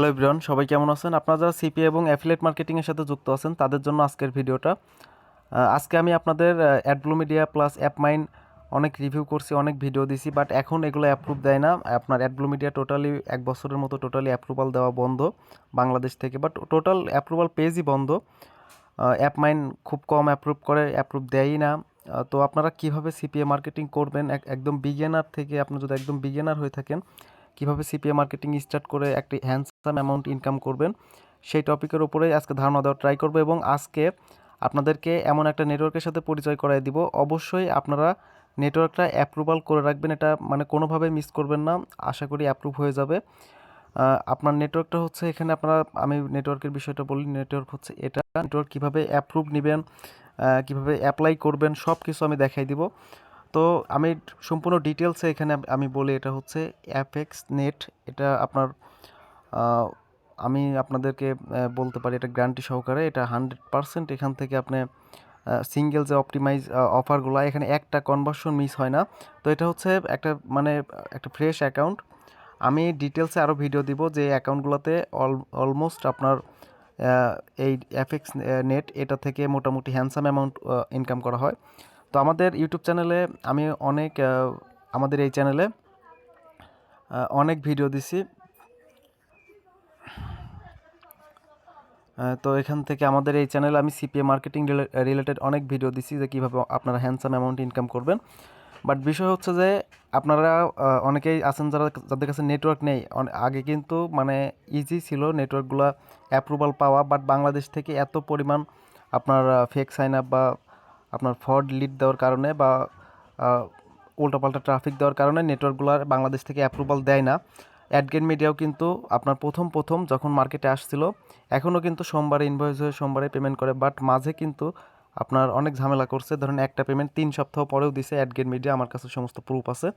Hello everyone, সবাই কেমন আছেন? আপনারা যারা সিপি এবং অ্যাফিলেট মার্কেটিংয়ের সাথে যুক্ত আছেন, তাদের জন্য আজকের ভিডিওটা। আজকে আমি আপনাদের অ্যাডব্লু মিডিয়া প্লাস অ্যাপমাইন অনেক রিভিউ করছি, অনেক ভিডিও দিছি বাট এখন এগুলো অ্যাপ্রুভ দেয় না। আপনার অ্যাডব্লু মিডিয়া টোটালি এক বছরের মতো টোটালি অ্যাপ্রুভাল দেওয়া বন্ধ বাংলাদেশ থেকে বাট টোটাল অ্যাপ্রুভাল পেজই বন্ধ। অ্যাপমাইন খুব কম অ্যাপ্রুভ করে অ্যাপ্রুভ দেয়ই না। তো আপনারা কীভাবে সিপিএ মার্কেটিং করবেন? একদম বিগিনার থেকে, আপনি যদি একদম বিগিনার হয়ে থাকেন কীভাবে সিপিএ মার্কেটিং স্টার্ট করে একটি হ্যান্ডসাম অ্যামাউন্ট ইনকাম করবেন, সেই টপিকের উপরেই আজকে ধারণা দেওয়ার ট্রাই করব এবং আজকে আপনাদেরকে এমন একটা নেটওয়ার্কের সাথে পরিচয় করাই দিব। অবশ্যই আপনারা নেটওয়ার্কটা অ্যাপ্রুভাল করে রাখবেন, এটা মানে কোনোভাবে মিস করবেন না, আশা করি অ্যাপ্রুভ হয়ে যাবে। আপনার নেটওয়ার্কটা হচ্ছে এখানে আপনারা, আমি নেটওয়ার্কের বিষয়টা বলি নেটওয়ার্ক হচ্ছে এটা নেটওয়ার্ক কীভাবে অ্যাপ্রুভ নেবেন কীভাবে অ্যাপ্লাই করবেন সব কিছু আমি দেখাই দিব। তো আমি সম্পূর্ণ ডিটেলসে এখানে আমি বলি এটা হচ্ছে অ্যাপেক্স নেট এটা আপনার আমি আপনাদেরকে বলতে পারি এটা গ্যারান্টি সহকারে। এটা হান্ড্রেড পারসেন্ট এখান থেকে আপনি সিঙ্গেল যে অপটিমাইজ অফারগুলো এখানে একটা কনভার্সন মিস হয় না। তো এটা হচ্ছে একটা মানে একটা ফ্রেশ অ্যাকাউন্ট আমি ডিটেলসে আরও ভিডিও দিব যে অ্যাকাউন্টগুলোতে অল অলমোস্ট আপনার এই এফএক্স নেট এটা থেকে মোটামুটি হ্যান্ডসাম অ্যামাউন্ট ইনকাম করা হয়। তো আমাদের ইউটিউব চ্যানেলে আমি অনেক আমাদের এই চ্যানেলে অনেক ভিডিও দিছি। তো এখান থেকে আমাদের এই চ্যানেলে আমি সিপিএ মার্কেটিং রিলেটেড অনেক ভিডিও দিছি যে কীভাবে আপনারা হ্যান্ডসাম অ্যামাউন্ট ইনকাম করবেন। বাট বিষয় হচ্ছে যে আপনারা অনেকেই আছেন যারা, যাদের কাছে নেটওয়ার্ক নেই। আগে কিন্তু মানে ইজি ছিল নেটওয়ার্কগুলো অ্যাপ্রুভাল পাওয়া, বাট বাংলাদেশ থেকে এত পরিমাণ আপনার ফেক সাইন আপ বা আপনার ফ্রড লিড দেওয়ার কারণে বা উল্টাপাল্টা ট্রাফিক দেওয়ার কারণে নেটওয়ার্কগুলো বাংলাদেশ থেকে অ্যাপ্রুভাল দেয় না। অ্যাডগেন মিডিয়াও কিন্তু আপনার প্রথম প্রথম যখন মার্কেটে আসছিল, এখনও কিন্তু সোমবারে ইনভয়েস হয়ে সোমবারে পেমেন্ট করে বাট মাঝে কিন্তু আপনার অনেক ঝামেলা করছে। ধরেন একটা পেমেন্ট তিন সপ্তাহ পরেও দিছে অ্যাডগেন মিডিয়া আমার কাছে সমস্ত প্রুফ আছে।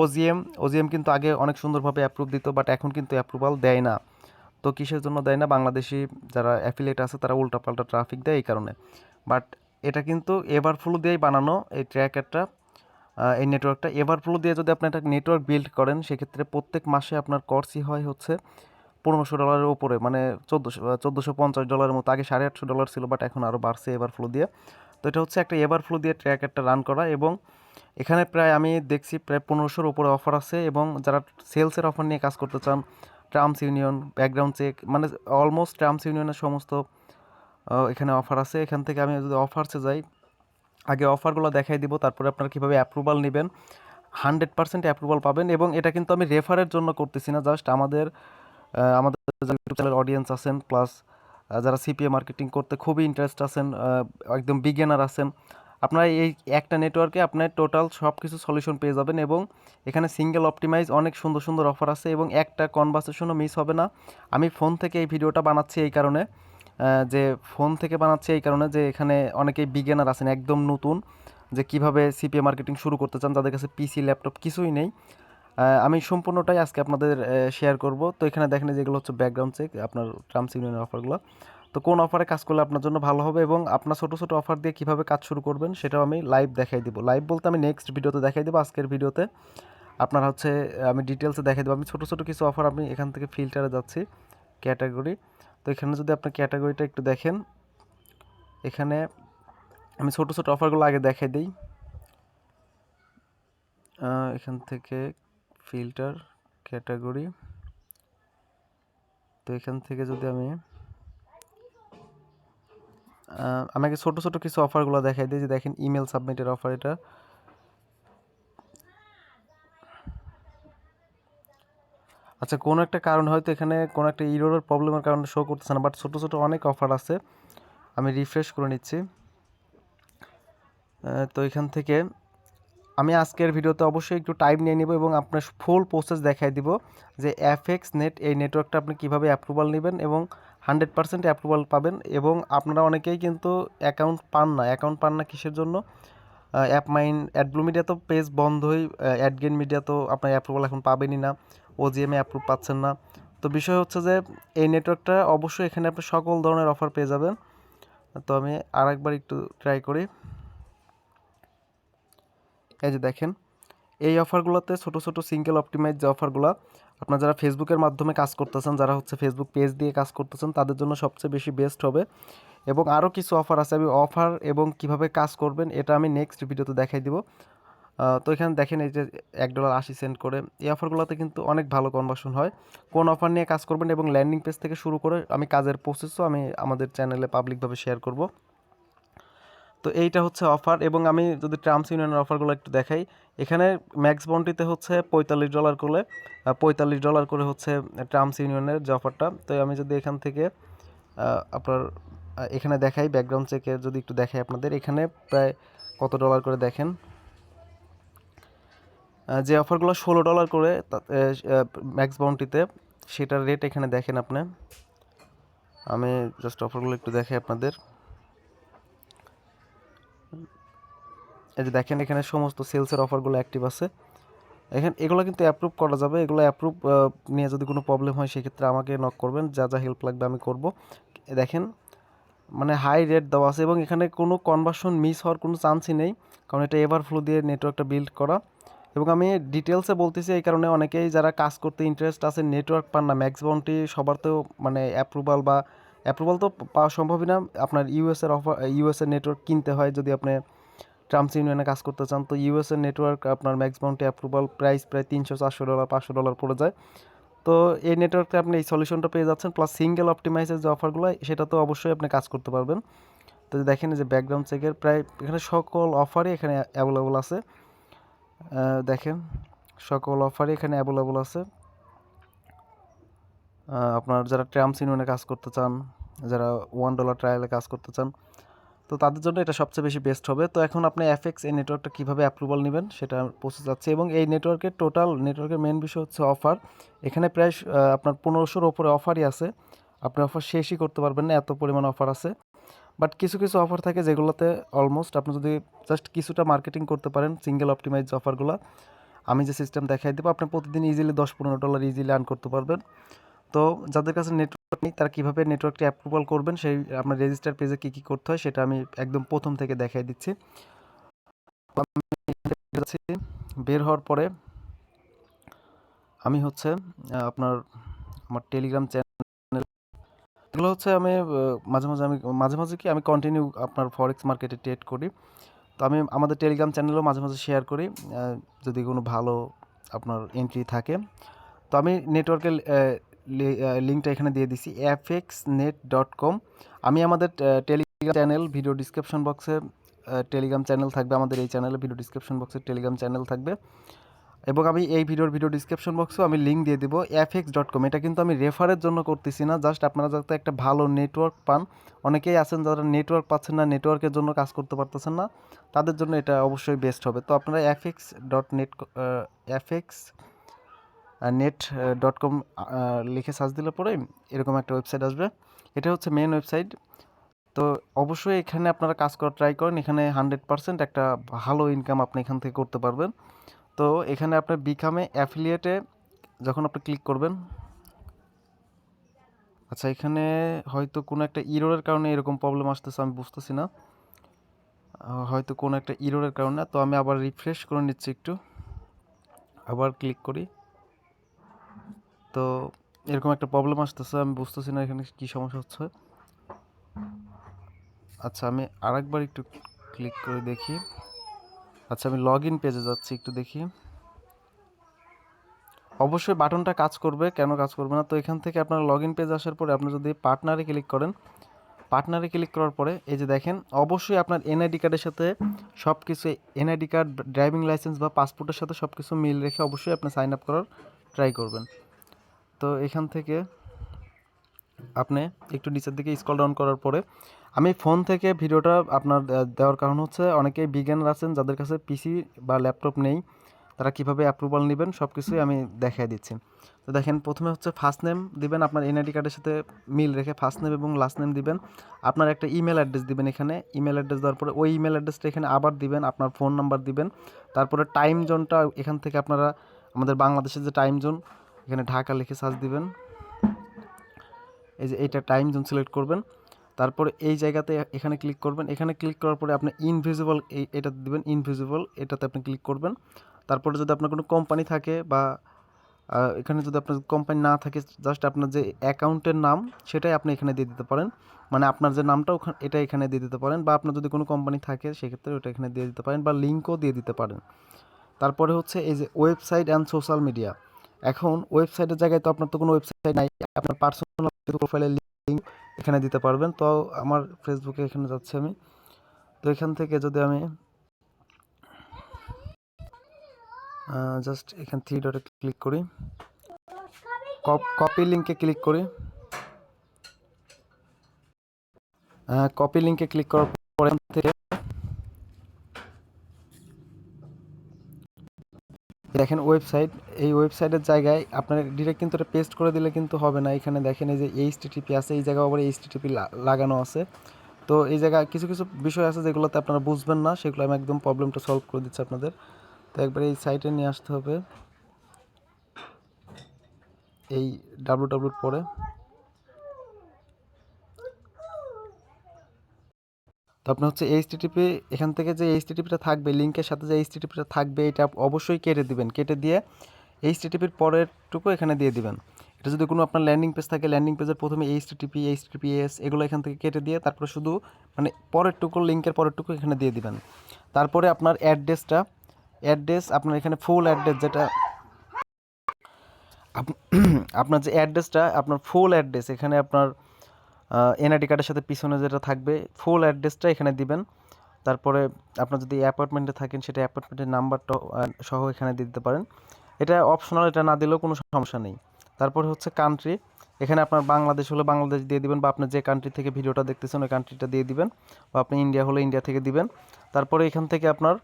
ওজিএম ওজিএম কিন্তু আগে অনেক সুন্দরভাবে অ্যাপ্রুভ দিত বাট এখন কিন্তু অ্যাপ্রুভাল দেয় না। তো কিসের জন্য দেয় না? বাংলাদেশি যারা অ্যাফিলিয়েট আছে, তারা উল্টাপাল্টা ট্রাফিক দেয় এই কারণে। বাট এটা কিন্তু এভার ফ্লো দিয়েই বানানো এই ট্র্যাকারটা এই নেটওয়ার্কটা এভার ফ্লো দিয়ে যদি আপনি একটা নেটওয়ার্ক বিল্ড করেন, সেক্ষেত্রে প্রত্যেক মাসে আপনার কর্সই হয় হচ্ছে পনেরোশো ডলারের উপরে মানে চোদ্দোশো চোদ্দোশো পঞ্চাশ ডলারের মতো। আগে সাড়ে আটশো ডলার ছিল বাট এখন আরও বাড়ছে এভার ফ্লো দিয়ে। তো এটা হচ্ছে একটা এভার ফ্লো দিয়ে ট্র্যাকারটা রান করা এবং এখানে প্রায় আমি দেখছি প্রায় পনেরোশোর উপরে অফার আছে এবং যারা সেলসের অফার নিয়ে কাজ করতে চান টার্মস ইউনিয়ন ব্যাকগ্রাউন্ড চেক মানে অলমোস্ট টার্মস ইউনিয়নের সমস্ত এখানে অফার আছে। এখান থেকে আমি যদি অফারসে যাই, আগে অফারগুলো দেখাই দিব, তারপরে আপনারা কীভাবে অ্যাপ্রুভাল নেবেন। হান্ড্রেড পার্সেন্ট অ্যাপ্রুভাল পাবেন এবং এটা কিন্তু আমি রেফারের জন্য করতেছি না জাস্ট আমাদের আমাদের ইউটিউব চ্যানেল অডিয়েন্স আছেন প্লাস যারা সিপিএ মার্কেটিং করতে খুবই ইন্টারেস্ট আছেন একদম বিগিনার আছেন, আপনারা এই একটা নেটওয়ার্কে আপনার টোটাল সব কিছু সলিউশন পেয়ে যাবেন এবং এখানে সিঙ্গেল অপটিমাইজ অনেক সুন্দর সুন্দর অফার আছে এবং একটা কনভারসেশনও মিস হবে না। আমি ফোন থেকে এই ভিডিওটা বানাচ্ছি এই কারণে। যে ফোন থেকে বানাচ্ছি এই কারণে যে এখানে অনেকেই বিজ্ঞানার আছেন, একদম নতুন, যে কীভাবে সিপিএ মার্কেটিং শুরু করতে চান যাদের কাছে পিসি ল্যাপটপ কিছুই নেই। আমি সম্পূর্ণটাই আজকে আপনাদের শেয়ার করব। তো এখানে দেখেন যেগুলো হচ্ছে ব্যাকগ্রাউন্ড চেক আপনার টার্মস ইউনিয়নের অফারগুলো তো কোন অফারে কাজ করলে আপনার জন্য ভালো হবে এবং আপনার ছোটো ছোটো অফার দিয়ে কীভাবে কাজ শুরু করবেন, সেটাও আমি লাইভ দেখাই দিব। লাইভ বলতে আমি নেক্সট ভিডিওতে দেখাই দেবো, আজকের ভিডিওতে আপনার হচ্ছে, আমি ডিটেলসে দেখাই দেবো। আমি ছোটো ছোটো কিছু অফার আমি এখান থেকে ফিল্টারে যাচ্ছি ক্যাটাগরি তো এখানে যদি আপনি ক্যাটাগরিটা একটু দেখেন, এখানে আমি ছোটো ছোটো অফারগুলো আগে দেখাই দিই। এখান থেকে ফিল্টার ক্যাটাগরি। তো এখান থেকে যদি আমি আমাকে ছোটো ছোটো কিছু অফারগুলো দেখাই দিই, যে দেখেন ইমেল সাবমিটের অফার এটা। আচ্ছা কোনো একটা কারণ হয়তো এখানে কোনো একটা ইরোরের প্রবলেমের কারণে শো করতেছে না বাট ছোটো ছোটো অনেক অফার আছে। আমি রিফ্রেশ করে নিচ্ছি। তো এখান থেকে আমি আজকের ভিডিওতে অবশ্যই একটু টাইম নিয়ে নিব এবং আপনার ফুল প্রসেস দেখাই দিব যে এফএক্স নেট এই নেটওয়ার্কটা আপনি কীভাবে অ্যাপ্রুভাল নেবেন এবং হান্ড্রেড পার্সেন্ট অ্যাপ্রুভাল পাবেন এবং আপনারা অনেকেই কিন্তু অ্যাকাউন্ট পান না। অ্যাকাউন্ট পান না কিসের জন্য? অ্যাপ মাইন অ্যাডব্লু মিডিয়া তো পেজ বন্ধই অ্যাডগেন মিডিয়া তো আপনার অ্যাপ্রুভাল এখন পাবেনই না। ওজিএমে অ্যাপ্রুভ পাচ্ছেন না। তো বিষয় হচ্ছে যে, এই নেটওয়ার্কটা অবশ্যই এখানে আপনি সকল ধরনের অফার পেয়ে যাবেন। তো আমি আরেকবার একটু ট্রাই করি। এই যে দেখেন, এই অফারগুলোতে ছোটো ছোটো সিঙ্গেল অপটিমাইজ যে অফারগুলো আপনারা যারা ফেসবুকের মাধ্যমে কাজ করতেছেন, যারা হচ্ছে ফেসবুক পেজ দিয়ে কাজ করতেছেন, তাদের জন্য সবচেয়ে বেশি বেস্ট হবে। এবং আরও কিছু অফার আছে, আমি অফার এবং কীভাবে কাজ করবেন, এটা আমি নেক্সট ভিডিওতে দেখাই দিব। তো এখানে দেখেন এই যে এক ডলার আশি সেন্ট করে। এই অফারগুলোতে কিন্তু অনেক ভালো কনভার্সন হয়। কোন অফার নিয়ে কাজ করবেন এবং ল্যান্ডিং পেজ থেকে শুরু করে আমি কাজের প্রসেসও আমি আমাদের চ্যানেলে পাবলিকভাবে শেয়ার করব। তো এইটা হচ্ছে অফার এবং আমি যদি ট্রাম্পস ইউনিয়নের অফারগুলো একটু দেখাই, এখানে ম্যাক্স বন্টিতে হচ্ছে পঁয়তাল্লিশ ডলার করে পঁয়তাল্লিশ ডলার করে হচ্ছে ট্রাম্পস ইউনিয়নের যে অফারটা তো আমি যদি এখান থেকে আপনার এখানে দেখাই ব্যাকগ্রাউন্ড চেকে যদি একটু দেখাই আপনাদের, এখানে প্রায় কত ডলার করে দেখেন? যে অফারগুলো ষোলো ডলার করে ম্যাক্স বাউন্টিতে, সেটার রেট এখানে দেখেন আপনি। আমি জাস্ট অফারগুলো একটু দেখাই আপনাদের। এই যে দেখেন এখানে সমস্ত সেলসের অফারগুলো অ্যাক্টিভ আছে। এখানে, এগুলো কিন্তু অ্যাপ্রুভ করা যাবে। এগুলো অ্যাপ্রুভ নিয়ে যদি কোনো প্রবলেম হয়, সেক্ষেত্রে আমাকে নক করবেন। যা যা হেল্প লাগবে আমি করব। দেখেন মানে হাই রেট দেওয়া আছে এবং এখানে কোনো কনভার্সন মিস হওয়ার কোনো চান্সই নেই। কারণ এটা এভার ফ্লো দিয়ে নেটওয়ার্কটা বিল্ড করা। এবং আমি ডিটেলসে বলতেছি এই কারণে অনেকেই যারা কাজ করতে ইন্টারেস্ট আছে নেটওয়ার্ক পান না ম্যাক্স বাউন্টি সবার তো মানে অ্যাপ্রুভাল বা অ্যাপ্রুভাল তো পাওয়া সম্ভবই না। আপনার ইউএসের অফার ইউএসের নেটওয়ার্ক কিনতে হয় যদি আপনি ট্রাম্পস ইউনিয়নে কাজ করতে চান, তো ইউএসের নেটওয়ার্ক আপনার ম্যাক্স বাউন্টি অ্যাপ্রুভাল প্রাইস প্রায় তিনশো, চারশো ডলার পাঁচশো ডলার পড়ে যায়। তো এই নেটওয়ার্কে আপনি এই সলিউশনটা পেয়ে যাচ্ছেন প্লাস সিঙ্গেল অপটিমাইজের যে অফারগুলো সেটা তো অবশ্যই আপনি কাজ করতে পারবেন। তো দেখেন যে ব্যাকগ্রাউন্ড চেকের প্রায় এখানে সকল অফারই এখানে অ্যাভেলেবল আছে। দেখেন, সকল অফারই এখানে অ্যাভেলেবল আছে। আপনার যারা ট্রাম্পস ইউনিয়নে কাজ করতে চান, যারা ওয়ান ডলার ট্রায়ালে কাজ করতে চান, তো তাদের জন্য এটা সবচেয়ে বেশি বেস্ট হবে। তো এখন আপনি এফএক্স এই নেটওয়ার্কটা কীভাবে অ্যাপ্রুভাল নেবেন, সেটা প্রসেস যাচ্ছে। এবং এই নেটওয়ার্কের টোটাল নেটওয়ার্কের মেন বিষয় হচ্ছে অফার এখানে প্রায় আপনার পনেরোশোর ওপরে অফারই আছে। আপনি অফার শেষই করতে পারবেন না, এত পরিমাণ অফার আছে। বাট কিছু কিছু অফার থাকে যেগুলোতে অলমোস্ট আপনি যদি জাস্ট কিছুটা মার্কেটিং করতে পারেন সিঙ্গেল অপটিমাইজ অফারগুলো আমি যে সিস্টেম দেখাই দেবো, আপনি প্রতিদিন ইজিলি দশ পনেরো ডলার ইজিলি আর্ন করতে পারবেন। তো যাদের কাছে নেটওয়ার্ক নেই, তারা কীভাবে নেটওয়ার্কটি অ্যাপ্রুভাল করবেন, সেই আপনার রেজিস্টার পেজে কী কী করতে হয়, সেটা আমি একদম প্রথম থেকে দেখাই দিচ্ছি। বের হওয়ার পরে আমি হচ্ছে আপনার, আমার টেলিগ্রাম চ্যানেল এগুলো হচ্ছে আমি মাঝে মাঝে আমি, মাঝে মাঝে কি আমি কন্টিনিউ আপনার ফরেক্স মার্কেটে ট্রেড করি। তো আমি আমাদের টেলিগ্রাম চ্যানেলেও মাঝে মাঝে শেয়ার করি যদি কোনো ভালো আপনার এন্ট্রি থাকে। তো আমি নেটওয়ার্কের লিঙ্কটা এখানে দিয়ে দিছি এফএক্স নেট ডট কম আমি আমাদের টেলিগ্রাম চ্যানেল ভিডিও ডিসক্রিপশন বক্সে টেলিগ্রাম চ্যানেল থাকবে, আমাদের এই চ্যানেলে ভিডিও ডিসক্রিপশন বক্সে টেলিগ্রাম চ্যানেল থাকবে। এবং আমি এই ভিডিওর ভিডিও ডিসক্রিপশন বক্সেও আমি লিঙ্ক দিয়ে দেবো এফএক্স ডট কম এটা কিন্তু আমি রেফারের জন্য করতেছি না জাস্ট আপনারা যাতে একটা ভালো নেটওয়ার্ক পান। অনেকেই আছেন যারা নেটওয়ার্ক পাচ্ছেন না নেটওয়ার্কের জন্য কাজ করতে পারতেছেন না, তাদের জন্য এটা অবশ্যই বেস্ট হবে। তো আপনারা FX dot net FX net dot com লিখে সার্চ দিলে পরে এরকম একটা ওয়েবসাইট আসবে। এটা হচ্ছে মেন ওয়েবসাইট তো অবশ্যই এখানে আপনারা কাজ করার ট্রাই করেন, এখানে হান্ড্রেড পার্সেন্ট একটা ভালো ইনকাম আপনি এখান থেকে করতে পারবেন। তো এখানে আপনার বিকামে অ্যাফিলিয়েটে যখন আপনি ক্লিক করবেন আচ্ছা এখানে হয়তো কোনো একটা ইরোরের কারণে এরকম প্রবলেম আসতেছে, আমি বুঝতেছি না। হয়তো কোনো একটা ইরোরের কারণে, তো আমি আবার রিফ্রেশ করে নিচ্ছি একটু। আবার ক্লিক করি। তো এরকম একটা প্রবলেম আসতেছে, আমি বুঝতেছি না এখানে কী সমস্যা হচ্ছে। আচ্ছা আমি আরেকবার একটু ক্লিক করে দেখি। আচ্ছা আমি লগ ইন পেজে যাচ্ছি, একটু দেখি। অবশ্যই বাটনটা কাজ করবে, কেন কাজ করবে না? তো এখান থেকে আপনার লগ ইন পেজ আসার পরে আপনি যদি পার্টনারে ক্লিক করেন পার্টনারে ক্লিক করার পরে, এই যে দেখেন, অবশ্যই আপনার এনআইডি কার্ডের সাথে সব কিছু এনআইডি কার্ড ড্রাইভিং লাইসেন্স বা পাসপোর্টের সাথে সব কিছু মিল রেখে অবশ্যই আপনি সাইন আপ করার ট্রাই করবেন। তো এখান থেকে আপনি একটু নিচের দিকে স্কল ডাউন করার পরে আমি ফোন থেকে ভিডিওটা আপনার দেওয়ার কারণ হচ্ছে অনেকেই বিজ্ঞানার আছেন যাদের কাছে পিসি বা ল্যাপটপ নেই, তারা কীভাবে অ্যাপ্রুভাল নেবেন সব কিছুই আমি দেখাই দিচ্ছি। তো দেখেন, প্রথমে হচ্ছে ফার্স্ট নেম দিবেন, আপনার এনআইডি কার্ডের সাথে মিল রেখে ফার্স্ট নেম এবং লাস্ট নেম দিবেন। আপনার একটা ইমেল অ্যাড্রেস দিবেন এখানে। ইমেল অ্যাড্রেস দেওয়ার পরে ওই ইমেল অ্যাড্রেসটা এখানে আবার দিবেন, আপনার ফোন নাম্বার দিবেন। তারপরে টাইম জোনটা এখান থেকে আপনারা আমাদের বাংলাদেশের যে টাইম জোন এখানে ঢাকা লিখে সার্চ দিবেন। এই যে এইটা টাইম জোন সিলেক্ট করবেন। তারপরে এই জায়গাতে এখানে ক্লিক করবেন। এখানে ক্লিক করার পরে আপনি ইনভিজিবল এই, এটাতে দিবেন ইনভিজিবল এটাতে আপনি ক্লিক করবেন। তারপরে যদি আপনার কোনো কোম্পানি থাকে বা এখানে যদি আপনার কোম্পানি না থাকে জাস্ট আপনার যে অ্যাকাউন্টের নাম, সেটাই আপনি এখানে দিয়ে দিতে পারেন। মানে আপনার যে নামটা ওখানে, এটা এখানে দিয়ে দিতে পারেন বা আপনার যদি কোনো কোম্পানি থাকে, সেক্ষেত্রে ওটা এখানে দিয়ে দিতে পারেন বা লিঙ্কও দিয়ে দিতে পারেন। তারপরে হচ্ছে এই যে ওয়েবসাইট অ্যান্ড সোশ্যাল মিডিয়া এখন ওয়েবসাইটের জায়গায় তো আপনার তো কোনো ওয়েবসাইট নাই, আপনার পার্সোনাল প্রোফাইলের লিঙ্ক এখানে দিতে পারবেন। তো আমার ফেসবুকে এখানে যাচ্ছি আমি। তো এখান থেকে যদি আমি জাস্ট এখান থ্রি ডটে ক্লিক করি। কপি লিঙ্কে ক্লিক করি। কপি লিঙ্কে ক্লিক করার পর থেকে দেখেন ওয়েবসাইট এই ওয়েবসাইটের জায়গায় আপনার ডিরেক্ট কিন্তু এটা পেস্ট করে দিলে কিন্তু হবে না। এখানে দেখেন এই যে এইচ টিটিপি আছে, এই জায়গায় আবার এইচ টিটিপি লাগানো আছে। তো এই জায়গায় কিছু কিছু বিষয় আছে যেগুলোতে আপনারা বুঝবেন না, সেগুলো আমি একদম প্রবলেমটা সলভ করে দিচ্ছি আপনাদের। তো একবার এই সাইটে নিয়ে আসতে হবে। এই ডাব্লু ডাব্লুর পরে। তো আপনার হচ্ছে এইচ এইচটিটিপি এখান থেকে যে এইচ এইচটিটিপিটা থাকবে লিঙ্কের সাথে যে এইচ এইচটিটিপিটা থাকবে, এটা অবশ্যই কেটে দিবেন। কেটে দিয়ে এইচ এইচটিটিপির পরেরটুকু এখানে দিয়ে দিবেন। এটা যদি কোনো আপনার ল্যান্ডিং পেজ থাকে ল্যান্ডিং পেজের প্রথমে এইচটিটিপি এইচটিপিএস এগুলো এখান থেকে কেটে দিয়ে তারপরে শুধু মানে পরেরটুকু লিঙ্কের পরেরটুকু এখানে দিয়ে দিবেন। তারপরে আপনার অ্যাড্রেসটা অ্যাড্রেস আপনার এখানে ফুল অ্যাড্রেস যেটা আপনার যে অ্যাড্রেসটা আপনার ফুল অ্যাড্রেস এখানে আপনার এনআইডি কার্ডের সাথে পিছনে যেটা থাকবে ফুল অ্যাড্রেসটা এখানে দিবেন। তারপরে আপনার যদি অ্যাপার্টমেন্টে থাকেন, সেটা অ্যাপার্টমেন্টের নাম্বারটা সহ এখানে দিতে পারেন। এটা অপশনাল এটা না দিলেও কোনো সমস্যা নেই। তারপরে হচ্ছে কান্ট্রি এখানে আপনার বাংলাদেশ হলে বাংলাদেশ দিয়ে দিবেন, বা আপনি যে কান্ট্রি থেকে ভিডিওটা দেখতেছেন, ওই কান্ট্রিটা দিয়ে দিবেন, বা আপনি ইন্ডিয়া হলে ইন্ডিয়া থেকে দিবেন। তারপরে এখান থেকে আপনার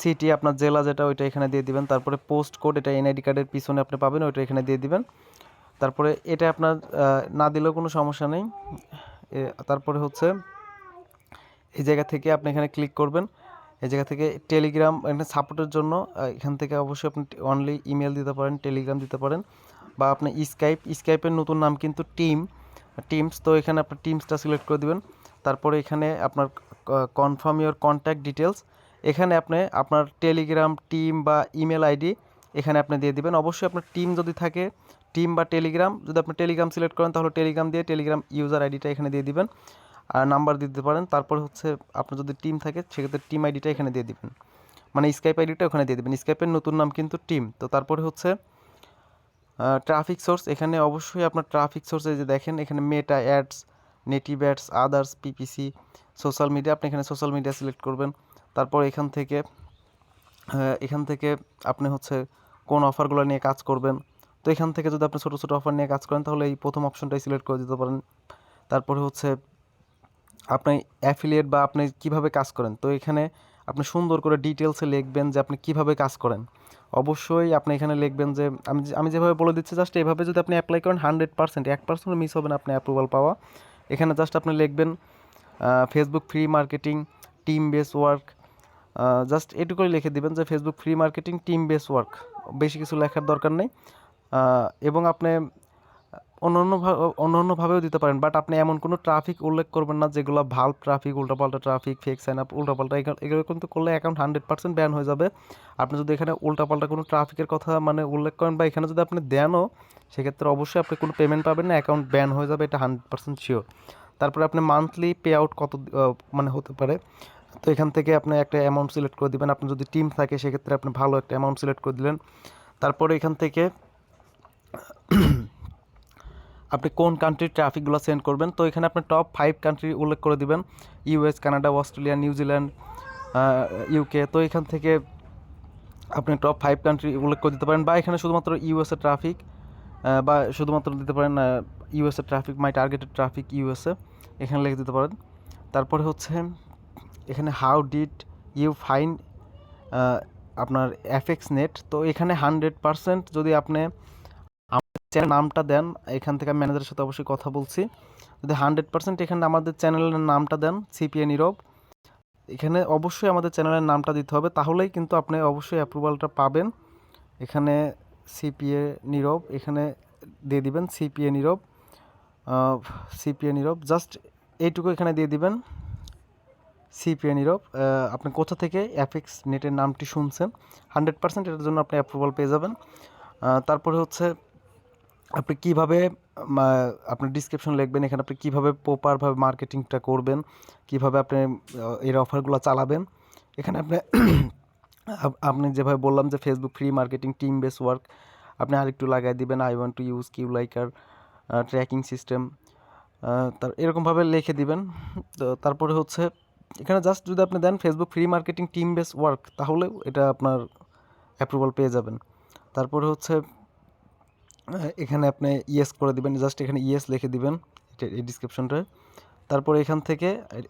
সিটি আপনার জেলা যেটা, ওইটা এখানে দিয়ে দিবেন। তারপরে পোস্ট কোড এটা এনআইডি কার্ডের পিছনে আপনি পাবেন, ওইটা এখানে দিয়ে দিবেন। তারপরে এটা আপনার না দিলেও কোনো সমস্যা নেই। তারপরে হচ্ছে, এই জায়গা থেকে আপনি এখানে ক্লিক করবেন। এই জায়গা থেকে টেলিগ্রাম এখানে সাপোর্টের জন্য এখান থেকে অবশ্যই আপনি অনলি ইমেল দিতে পারেন টেলিগ্রাম দিতে পারেন। বা আপনি স্কাইপ স্কাইপের নতুন নাম কিন্তু টিম টিমস তো এখানে আপনার টিমসটা সিলেক্ট করে দিবেন। তারপরে এখানে আপনার কনফার্ম ইওর কন্ট্যাক্ট ডিটেলস এখানে আপনি আপনার টেলিগ্রাম টিম বা ইমেল আইডি এখানে আপনি দিয়ে দিবেন। অবশ্যই আপনার টিম যদি থাকে টিম বা টেলিগ্রাম, যদি আপনি টেলিগ্রাম সিলেক্ট করেন, তাহলে টেলিগ্রাম দিয়ে টেলিগ্রাম ইউজার আইডিটা এখানে দিয়ে দিবেন। আর নাম্বার দিতে পারেন। তারপর হচ্ছে আপনার যদি টিম থাকে, সেক্ষেত্রে টিম আইডিটা এখানে দিয়ে দিবেন। মানে স্কাইপ আইডিটা ওখানে দিয়ে দিবেন। স্কাইপের নতুন নাম কিন্তু টিম তো তারপরে হচ্ছে ট্রাফিক সোর্স এখানে অবশ্যই আপনার ট্রাফিক সোর্সে যে দেখেন, এখানে Meta ads native ads others PPC social media আপনি এখানে সোশ্যাল মিডিয়া সিলেক্ট করবেন। তারপর এখান থেকে এখান থেকে আপনি হচ্ছে কোন অফারগুলো নিয়ে কাজ করবেন। তো এখান থেকে যদি আপনি ছোটো ছোটো অফার নিয়ে কাজ করেন, তাহলে এই প্রথম অপশনটাই সিলেক্ট করে দিতে পারেন। তারপরে হচ্ছে আপনি অ্যাফিলিয়েট বা আপনি কীভাবে কাজ করেন? তো এখানে আপনি সুন্দর করে ডিটেলসে লিখবেন যে আপনি কীভাবে কাজ করেন। অবশ্যই আপনি এখানে লিখবেন যে, আমি আমি যেভাবে বলে দিচ্ছি জাস্ট এভাবে যদি আপনি অ্যাপ্লাই করেন হান্ড্রেড পার্সেন্ট এক পার্সেন্ট মিস হবে না আপনি অ্যাপ্রুভাল পাওয়া। এখানে জাস্ট আপনি লিখবেন Facebook free marketing team base work just এটুকুই লিখে দিবেন যে Facebook free marketing team base work বেশি কিছু লেখার দরকার নেই। এবং আপনি অন্য অন্য অন্য অন্যভাবেও দিতে পারেন বাট আপনি এমন কোনো ট্রাফিক উল্লেখ করবেন না যেগুলো ভালো ট্রাফিক উল্টাপাল্টা ট্রাফিক ফেক সাইন আপ উল্টাপাল্টা এগুলো কিন্তু করলে অ্যাকাউন্ট হান্ড্রেড পার্সেন্ট ব্যান হয়ে যাবে। আপনি যদি এখানে উল্টাপাল্টা কোনো ট্রাফিকের কথা মানে উল্লেখ করেন বা এখানে যদি আপনি দেনও, সেক্ষেত্রে অবশ্যই আপনি কোনো পেমেন্ট পাবেন না অ্যাকাউন্ট ব্যান হয়ে যাবে, এটা হান্ড্রেড পার্সেন্ট শিওর তারপরে আপনি মান্থলি পে আউট কত মানে হতে পারে। তো এখান থেকে আপনি একটা অ্যামাউন্ট সিলেক্ট করে দিবেন। আপনি যদি টিম থাকে, সেক্ষেত্রে আপনি ভালো একটা অ্যামাউন্ট সিলেক্ট করে দিলেন। তারপরে এখান থেকে আপনি কোন কান্ট্রির ট্রাফিকগুলো সেন্ড করবেন? তো এখানে আপনি টপ ফাইভ কান্ট্রি উল্লেখ করে দিবেন। US Canada Australia New Zealand UK তো এখান থেকে আপনি টপ ফাইভ কান্ট্রি উল্লেখ করে দিতে পারেন। বা এখানে শুধুমাত্র ইউএসএ ট্রাফিক বা শুধুমাত্র দিতে পারেন USA traffic my targeted traffic USA এখানে লিখে দিতে পারেন। তারপরে হচ্ছে এখানে হাউ ডিড ইউ ফাইন আপনার এফএক্স নেট তো এখানে হান্ড্রেড পারসেন্ট যদি আপনি চ্যানেল নামটা দেন, এখান থেকে আমি ম্যানেজারের সাথে অবশ্যই কথা বলছি। যদি হান্ড্রেড পার্সেন্ট এখানে আমাদের চ্যানেলের নামটা দেন সিপিএ নীরব এখানে অবশ্যই আমাদের চ্যানেলের নামটা দিতে হবে। তাহলেই কিন্তু আপনি অবশ্যই অ্যাপ্রুভালটা পাবেন। এখানে সিপিএ নীরব এখানে দিয়ে দিবেন CPA Nirob CPA Nirob just এইটুকু এখানে দিয়ে দিবেন। সিপিএ নীরব আপনি কোথা থেকে অ্যাফেক্স নেটের নামটি শুনছেন হান্ড্রেড পার্সেন্ট এটার জন্য আপনি অ্যাপ্রুভাল পেয়ে যাবেন। তারপরে হচ্ছে আপনি কীভাবে আপনার ডিসক্রিপশন লিখবেন, এখানে আপনি কীভাবে প্রপারভাবে মার্কেটিংটা করবেন, কীভাবে আপনি এর অফারগুলো চালাবেন। এখানে আপনি আপনি যেভাবে বললাম যে Facebook free marketing team base work আপনি আরেকটু লাগাই দিবেন I want to use Q liker tracking system তার এরকমভাবে লিখে দিবেন। তো তারপরে হচ্ছে, এখানে জাস্ট যদি আপনি দেন Facebook free marketing team base work তাহলে এটা আপনার অ্যাপ্রুভাল পেয়ে যাবেন। তারপরে হচ্ছে এখানে আপনি ইয়েস করে দিবেন জাস্ট এখানে ইয়েস লিখে দিবেন এই ডিসক্রিপশনটায় তারপর এখান থেকে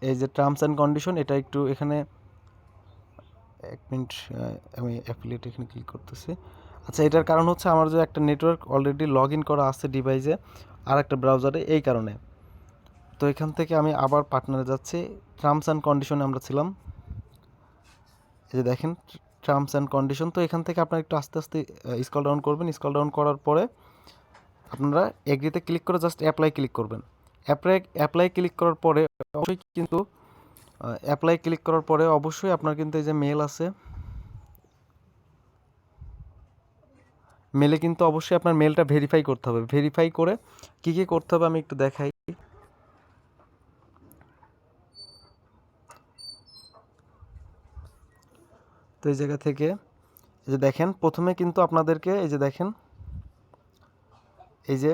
এই যে টার্মস অ্যান্ড কন্ডিশন এটা একটু এখানে এক মিনিট আমি অ্যাফিলিয়েট এখানে ক্লিক করতেছি। আচ্ছা এটার কারণ হচ্ছে আমার যে একটা নেটওয়ার্ক অলরেডি লগ ইন করা আছে ডিভাইসে আর একটা ব্রাউজারে এই কারণে। তো এখান থেকে আমি আবার পার্টনারে যাচ্ছি টার্মস অ্যান্ড কন্ডিশনে আমরা ছিলাম। এই যে দেখেন টার্মস অ্যান্ড কন্ডিশন তো এখান থেকে আপনারা একটু আস্তে আস্তে স্কল ডাউন করবেন। স্কল ডাউন করার পরে আপনারা এগ্রিতে ক্লিক করে জাস্ট অ্যাপ্লাই ক্লিক করবেন। অ্যাপ্লাই অ্যাপ্লাই ক্লিক করার পরে অবশ্যই কিন্তু অ্যাপ্লাই ক্লিক করার পরে অবশ্যই আপনার কিন্তু এই যে মেল আছে মেলে কিন্তু অবশ্যই আপনার মেলটা ভেরিফাই করতে হবে। ভেরিফাই করে কী কী করতে হবে আমি একটু দেখাই। তো এই জায়গা থেকে, এই যে দেখেন, প্রথমে কিন্তু আপনাদেরকে, এই যে দেখেন এই যে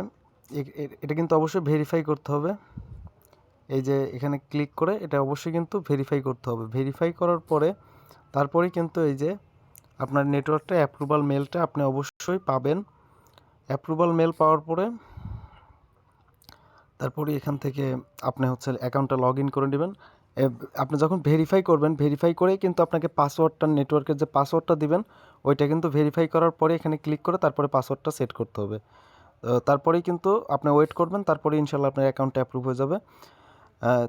এটা কিন্তু অবশ্যই ভেরিফাই করতে হবে। এই যে, এখানে ক্লিক করে এটা অবশ্যই কিন্তু ভেরিফাই করতে হবে। ভেরিফাই করার পরে তারপরেই কিন্তু এই যে, আপনার নেটওয়ার্কটা অ্যাপ্রুভাল মেলটা আপনি অবশ্যই পাবেন। অ্যাপ্রুভাল মেল পাওয়ার পরে, তারপরে এখান থেকে আপনি হচ্ছে অ্যাকাউন্টটা লগ ইন করে নেবেন। আপনি যখন ভেরিফাই করবেন ভেরিফাই করেই কিন্তু আপনাকে পাসওয়ার্ডটা নেটওয়ার্কের যে পাসওয়ার্ডটা দিবেন, ওইটা কিন্তু ভেরিফাই করার পরে এখানে ক্লিক করে তারপরে পাসওয়ার্ডটা সেট করতে হবে। তারপরেই কিন্তু আপনি ওয়েট করবেন, তারপরে ইনশাল্লাহ আপনার অ্যাকাউন্টটা অ্যাপ্রুভ হয়ে যাবে।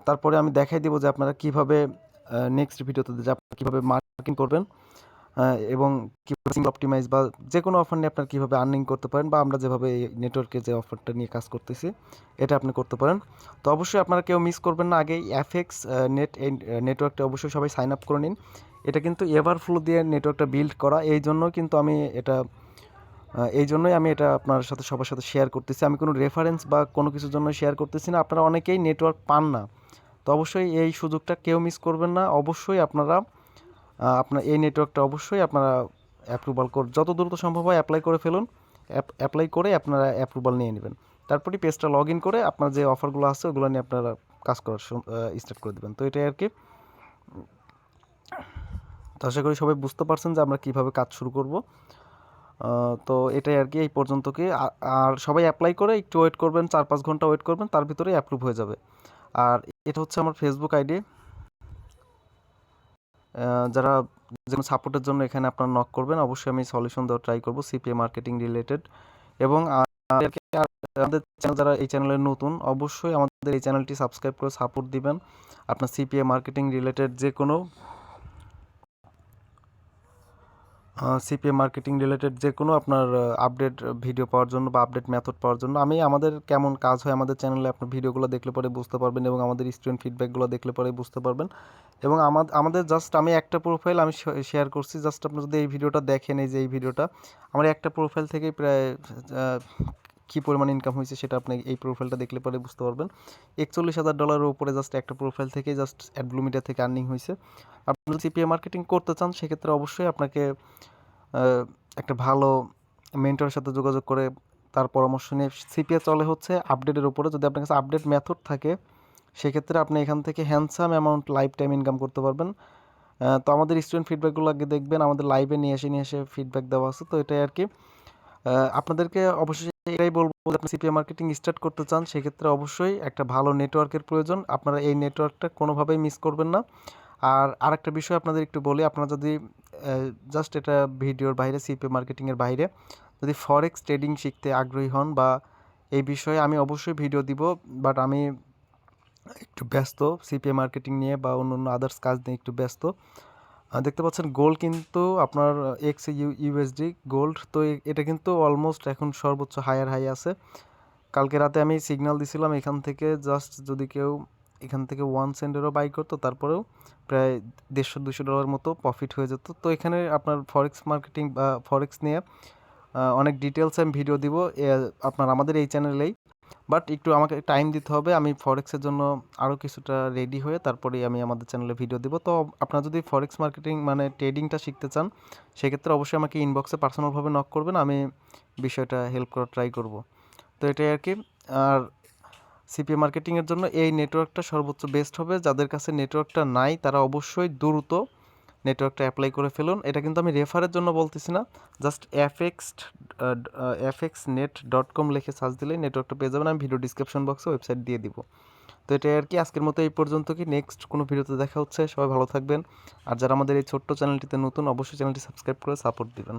তারপরে আমি দেখাই দিব যে আপনারা কীভাবে নেক্সট ভিডিওতে যে আপনারা কীভাবে মার্কেটিং করবেন এবং কীভাবে সিঙ্গল অপটিমাইজ বা যে কোনো অফার নিয়ে আপনারা কীভাবে আর্নিং করতে পারেন বা আমরা যেভাবে এই নেটওয়ার্কে যে অফারটা নিয়ে কাজ করতেছি, এটা আপনি করতে পারেন। তো অবশ্যই আপনারা কেউ মিস করবেন না আগেই এফএক্স নেট এই নেটওয়ার্কটা অবশ্যই সবাই সাইন আপ করে নিন। এটা কিন্তু এভার ফ্লো দিয়ে নেটওয়ার্কটা বিল্ড করা, এই জন্য কিন্তু আমি এটা এই জন্যই আমি এটা আপনার সাথে, সবার সাথে শেয়ার করতেছি। আমি কোনো রেফারেন্স বা কোনো কিছুর জন্য শেয়ার করতেছি না। আপনারা অনেকেই নেটওয়ার্ক পান না। তো অবশ্যই এই সুযোগটা কেউ মিস করবেন না। অবশ্যই আপনারা আপনার এই নেটওয়ার্কটা অবশ্যই আপনারা অ্যাপ্রুভাল কর, যত দ্রুত সম্ভব হয় অ্যাপ্লাই করে ফেলুন। অ্যাপ্লাই করে আপনারা অ্যাপ্রুভাল নিয়ে নেবেন। তারপরে পেজটা লগ ইন করে আপনার যে অফারগুলো আছে, ওগুলো নিয়ে আপনারা কাজ করার স্টার্ট করে দেবেন। তো এটাই আর কি। তো আশা করি সবাই বুঝতে পারছেন যে আমরা কীভাবে কাজ শুরু করব। তো এটাই আর কি, এই পর্যন্ত কি। আর সবাই অ্যাপ্লাই করে, একটু ওয়েট করবেন চার পাঁচ ঘণ্টা ওয়েট করবেন, তার ভিতরে অ্যাপ্রুভ হয়ে যাবে। আর এটা হচ্ছে আমার ফেসবুক আইডি যারা যে সাপোর্টের জন্য এখানে আপনার নক করবেন, অবশ্যই আমি সলিউশন দেওয়ার ট্রাই করব সিপিএ মার্কেটিং রিলেটেড এবং আমাদের চ্যানেল যারা এই চ্যানেলে নতুন, অবশ্যই আমাদের এই চ্যানেলটি সাবস্ক্রাইব করে সাপোর্ট দিবেন। আপনার সিপিএ মার্কেটিং রিলেটেড যে কোনো সিপিএ মার্কেটিং রিলেটেড যে কোনো আপনার আপডেট ভিডিও পাওয়ার জন্য বা আপডেট মেথড পাওয়ার জন্য, আমি আমাদের কেমন কাজ হয় আমাদের চ্যানেলে আপনার ভিডিওগুলো দেখলে পরে বুঝতে পারবেন এবং আমাদের স্টুডেন্ট ফিডব্যাকগুলো দেখলে পরে বুঝতে পারবেন। এবং আমাদের আমাদের জাস্ট আমি একটা প্রোফাইল আমি শেয়ার করছি জাস্ট আপনি যদি এই ভিডিওটা দেখেন, এই যে এই ভিডিওটা আমার একটা প্রোফাইল থেকেই প্রায় কী পরিমাণ ইনকাম হয়েছে সেটা আপনি এই প্রোফাইলটা দেখলে পরে বুঝতে পারবেন। একচল্লিশ হাজার ডলারের উপরে জাস্ট একটা প্রোফাইল থেকে জাস্ট অ্যাডব্লু থেকে আর্নিং হয়েছে। আপনি যদি সিপিএ মার্কেটিং করতে চান, সেক্ষেত্রে অবশ্যই আপনাকে একটা ভালো মেন্টরের সাথে যোগাযোগ করে তার পরামর্শ নিয়ে। সিপিএ চলে হচ্ছে আপডেটের উপরে। যদি আপনার কাছে আপডেট মেথড থাকে, সেক্ষেত্রে আপনি এখান থেকে handsome amount lifetime income করতে পারবেন। তো আমাদের স্টুডেন্ট ফিডব্যাকগুলো আগে দেখবেন, আমাদের লাইভে নিয়ে এসে নিয়ে এসে ফিডব্যাক দেওয়া আছে। তো এটাই আর কি। আপনাদেরকে অবশ্যই এটাই বলব যে আপনি সিপিএ মার্কেটিং স্টার্ট করতে চান, সেক্ষেত্রে অবশ্যই একটা ভালো নেটওয়ার্কের প্রয়োজন। আপনারা এই নেটওয়ার্কটা কোনোভাবেই মিস করবেন না। আর আরেকটা বিষয় আপনাদের একটু বলি, আপনারা যদি জাস্ট এটা ভিডিওর বাইরে সিপিএ মার্কেটিংয়ের বাইরে, যদি ফরেক্স ট্রেডিং শিখতে আগ্রহী হন বা এই বিষয়ে আমি অবশ্যই ভিডিও দিব বাট আমি একটু ব্যস্ত সিপিএ মার্কেটিং নিয়ে বা অন্য অন্য আদার্স কাজ নিয়ে একটু ব্যস্ত দেখতে পাচ্ছেন গোল্ড কিন্তু আপনার এক্স ইউ ইউএসডি গোল্ড তো এটা কিন্তু অলমোস্ট এখন সর্বোচ্চ হায়ার হাই আছে। কালকে রাতে আমি সিগন্যাল দিছিলাম এখান থেকে জাস্ট যদি কেউ এখান থেকে ওয়ান সেন্টেরও বাই করতো, তারপরেও প্রায় দেড়শো দুশো ডলার মতো প্রফিট হয়ে যেত। তো এখানে আপনার ফরেক্স মার্কেটিং বা ফরেক্স নিয়ে অনেক ডিটেলস আমি ভিডিও দিব আপনার আমাদের এই চ্যানেলেই বাট একটু আমাকে টাইম দিতে হবে। আমি ফরেক্সের জন্য আরও কিছুটা রেডি হয়ে তারপরেই আমি আমাদের চ্যানেলে ভিডিও দিব। তো আপনারা যদি ফরেক্স মার্কেটিং মানে ট্রেডিংটা শিখতে চান, সেক্ষেত্রে অবশ্যই আমাকে ইনবক্সে পার্সোনালভাবে নক করবেন। আমি বিষয়টা হেল্প করার ট্রাই করব। তো এটাই আর কি আর সিপিএ মার্কেটিংয়ের জন্য এই নেটওয়ার্কটা সর্বোচ্চ বেস্ট হবে। যাদের কাছে নেটওয়ার্কটা নাই, তারা অবশ্যই দ্রুত নেটওয়ার্কটা অ্যাপ্লাই করে ফেলুন। এটা কিন্তু আমি রেফারের জন্য বলতেছি না। Just FX FX net dot com লিখে সার্চ দিলেই নেটওয়ার্কটা পেয়ে যাবেন। আমি ভিডিও ডিসক্রিপশন বক্সে ওয়েবসাইট দিয়ে দিব। তো এটা আর কি। আজকের মতো এই পর্যন্ত কি। নেক্সট কোনো ভিডিওতে দেখা হচ্ছে। সবাই ভালো থাকবেন। আর যারা আমাদের এই ছোট্ট চ্যানেলটিতে নতুন, অবশ্যই চ্যানেলটি সাবস্ক্রাইব করে সাপোর্ট দিবেন।